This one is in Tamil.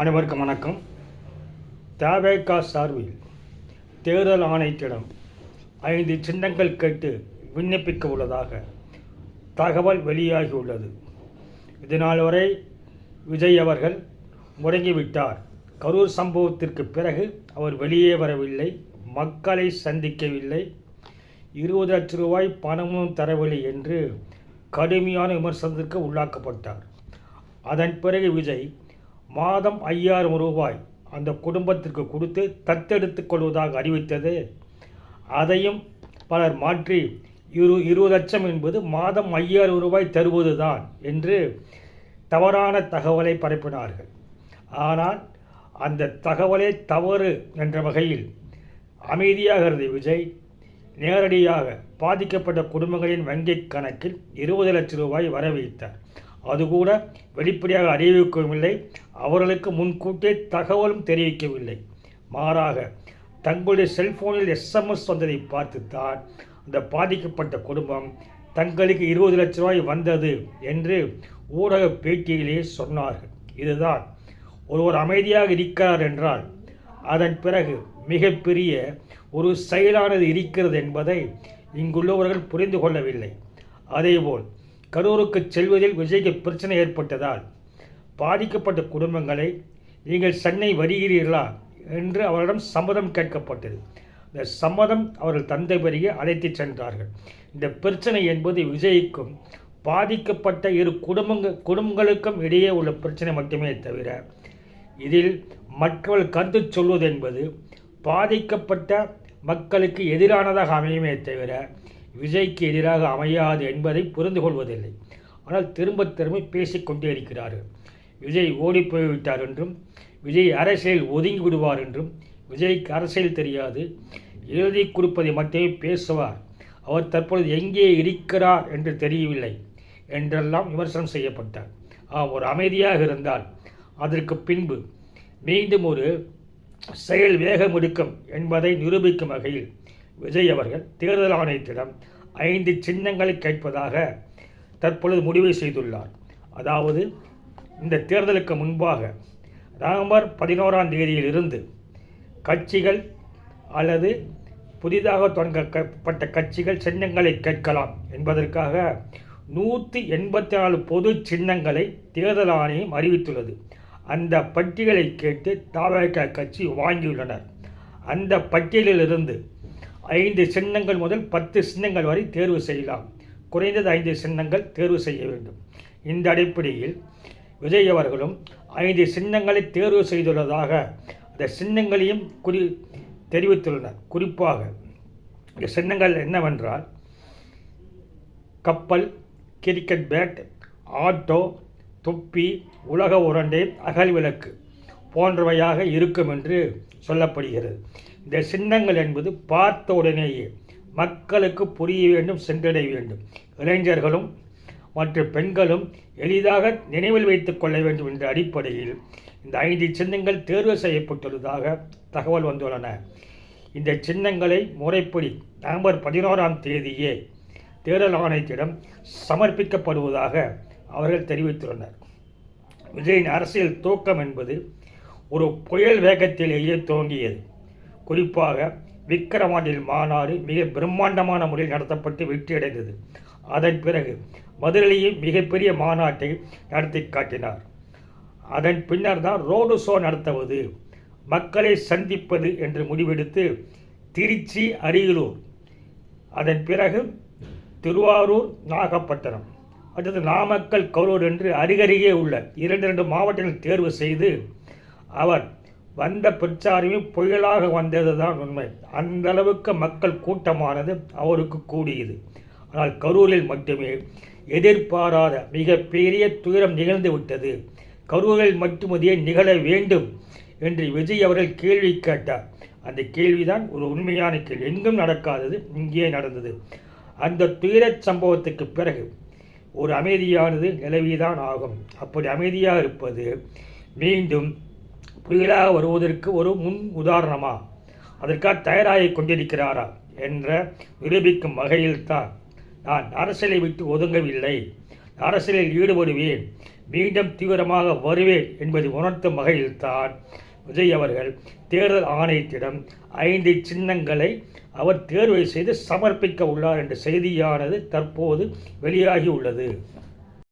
அனைவருக்கும் வணக்கம். தேவேகா சார்பில் தேர்தல் ஆணையத்திடம் ஐந்து சின்னங்கள் கேட்டு விண்ணப்பிக்க உள்ளதாக தகவல் வெளியாகியுள்ளது. இதனால் வரை விஜய் அவர்கள் முடங்கிவிட்டார். கரூர் சம்பவத்திற்கு பிறகு அவர் வெளியே வரவில்லை மக்களை சந்திக்கவில்லை. இருபது லட்ச ரூபாய் பணமும் தரவில்லை என்று கடுமையான விமர்சனத்திற்கு உள்ளாக்கப்பட்டார். அதன் பிறகு விஜய் மாதம் ஐயாயிரம் ரூபாய் அந்த குடும்பத்திற்கு கொடுத்து தத்தெடுத்து கொள்வதாக அறிவித்தது. அதையும் பலர் மாற்றி இரு இருபது லட்சம் என்பது மாதம் ஐயாயிரம் ரூபாய் தருவதுதான் என்று தவறான தகவலை பரப்பினார்கள். ஆனால் அந்த தகவலே தவறு என்ற வகையில் அமைதியாக இருந்த விஜய். நேரடியாக பாதிக்கப்பட்ட குடும்பங்களின் வங்கிக் கணக்கில் இருபது லட்சம் ரூபாய் வர வைத்தார் அதுகூட வெளிப்படையாக அறிவிக்கவில்லை அவர்களுக்கு முன்கூட்டியே தகவலும் தெரிவிக்கவில்லை. மாறாக தங்களுடைய செல்போனில் எஸ்எம்எஸ் வந்ததை பார்த்துத்தான் அந்த பாதிக்கப்பட்ட குடும்பம் தங்களுக்கு இருபது லட்ச ரூபாய் வந்தது என்று ஊடக பேட்டியிலேயே சொன்னார்கள். இதுதான் ஒருவர் அமைதியாக இருக்கிறார் என்றால் அதன் பிறகு மிகப்பெரிய ஒரு செயலானது இருக்கிறது என்பதை இங்குள்ளவர்கள் புரிந்து கொள்ளவில்லை. அதேபோல் கரூருக்கு செல்வதில் விஜய்க்கு பிரச்சனை ஏற்பட்டதால் பாதிக்கப்பட்ட குடும்பங்களை நீங்கள் சென்னை வருகிறீர்களா என்று அவரிடம் சம்மதம் கேட்கப்பட்டது. இந்த சம்மதம் அவர்கள் தந்தை பிறகு அழைத்து சென்றார்கள். இந்த பிரச்சனை என்பது விஜய்க்கும் பாதிக்கப்பட்ட இரு குடும்பங்க குடும்பங்களுக்கும் இடையே உள்ள பிரச்சனை மட்டுமே தவிர இதில் மக்கள் கருத்து சொல்வது என்பது பாதிக்கப்பட்ட மக்களுக்கு எதிரானதாக அமையுமே தவிர விஜய்க்கு எதிராக அமையாது என்பதை புரிந்து கொள்வதில்லை ஆனால் திரும்ப திரும்ப பேசிக்கொண்டே இருக்கிறார்கள். விஜய் ஓடி போய்விட்டார் என்றும் விஜய் அரசியலில் ஒதுங்கி விடுவார் என்றும் விஜய்க்கு அரசியல் தெரியாது. எழுதி கொடுப்பதை மட்டுமே பேசுவார். அவர் தற்பொழுது எங்கே இருக்கிறார் என்று தெரியவில்லை என்றெல்லாம் விமர்சனம் செய்யப்பட்டார். ஆம் ஒரு அமைதியாக இருந்தால் அதற்கு பின்பு மீண்டும் ஒரு செயல் வேகம் எடுக்கும் என்பதை நிரூபிக்கும் வகையில் விஜய் அவர்கள் தேர்தல் ஆணையத்திடம் ஐந்து சின்னங்களை கேட்பதாக தற்பொழுது முடிவு செய்துள்ளார். அதாவது இந்த தேர்தலுக்கு முன்பாக நவம்பர் பதினோராம் தேதியிலிருந்து கட்சிகள் அல்லது புதிதாக தொடங்கப்பட்ட கட்சிகள் சின்னங்களை கேட்கலாம் என்பதற்காக நூற்றி எண்பத்தி நாலு பொது சின்னங்களை தேர்தல் ஆணையம் அறிவித்துள்ளது. அந்த பட்டியலை கேட்டு தாவக கட்சி வாங்கியுள்ளனர். அந்த பட்டியலிலிருந்து ஐந்து சின்னங்கள் முதல் பத்து சின்னங்கள் வரை தேர்வு செய்யலாம். குறைந்தது ஐந்து சின்னங்கள் தேர்வு செய்ய வேண்டும். இந்த அடிப்படையில் விஜய் அவர்களும் ஐந்து சின்னங்களை தேர்வு செய்துள்ளதாக அந்த சின்னங்களையும் குறி தெரிவித்துள்ளனர். குறிப்பாக இந்த சின்னங்கள் என்னவென்றால் கப்பல் கிரிக்கெட் பேட் ஆட்டோ தொப்பி உலக உருண்டை அகல் விளக்கு போன்றவையாக இருக்கும் என்று சொல்லப்படுகிறது. இந்த சின்னங்கள் என்பது பார்த்த உடனேயே மக்களுக்கு புரிய வேண்டும் சென்றடைய வேண்டும். இளைஞர்களும் மற்ற பெண்களும் எளிதாக நினைவில் வைத்துக் கொள்ள வேண்டும் என்ற அடிப்படையில் இந்த ஐந்து சின்னங்கள் தேர்வு செய்யப்பட்டுள்ளதாக தகவல் வந்துள்ளன. இந்த சின்னங்களை முறைப்படி நவம்பர் பதினோராம் தேதியே தேர்தல் ஆணையத்திடம் சமர்ப்பிக்கப்படுவதாக அவர்கள் தெரிவித்துள்ளனர். விஜயின் அரசியல் தூக்கம் என்பது ஒரு புயல் வேகத்திலேயே துவங்கியது. குறிப்பாக விக்கிரவாண்டில் மாநாடு மிக பிரம்மாண்டமான முறையில் நடத்தப்பட்டு வெற்றியடைந்தது. அதன் பிறகு மதுரையில் மிகப்பெரிய மாநாட்டை நடத்தி காட்டினார். அதன் பின்னர் தான் ரோடு ஷோ நடத்துவது மக்களை சந்திப்பது என்று முடிவெடுத்து திருச்சி அரியலூர் அதன் பிறகு திருவாரூர் நாகப்பட்டினம். அடுத்தது நாமக்கல் கரூர் என்று அருகருகே உள்ள இரண்டு இரண்டு மாவட்டங்கள் தேர்வு செய்து அவர் வந்த பிரச்சாரமே புயலாக வந்தது தான் உண்மை. அந்த அளவுக்கு மக்கள் கூட்டமானது அவருக்கு கூடியது. ஆனால் கரூரில் மட்டுமே எதிர்பாராத மிகப்பெரிய துயரம் நிகழ்ந்து விட்டது. கரூரில் மட்டுமதே நிகழ வேண்டும் என்று விஜய் அவர்கள் கேள்வி கேட்டார். அந்த கேள்விதான் ஒரு உண்மையான கேள்வி. எங்கும் நடக்காதது இங்கே நடந்தது. அந்த துயரச் சம்பவத்துக்கு பிறகு ஒரு அமைதியானது நிலவிதான் ஆகும். அப்படி அமைதியாக இருப்பது மீண்டும் புயலாக வருவதற்கு ஒரு முன் உதாரணமா? அதற்காக தயாராகி கொண்டிருக்கிறாரா? என்ற நிரூபிக்கும் வகையில்தான் நான் அரசியலை விட்டு ஒதுங்கவில்லை. அரசியலில் ஈடுபடுவேன். மீண்டும் தீவிரமாக வருவேன் என்பதை உணர்த்தும் வகையில்தான் விஜய் அவர்கள் தேர்தல் ஆணையத்திடம் ஐந்து சின்னங்களை அவர் தேர்வு செய்து சமர்ப்பிக்க உள்ளார் என்ற செய்தியானது தற்போது வெளியாகியுள்ளது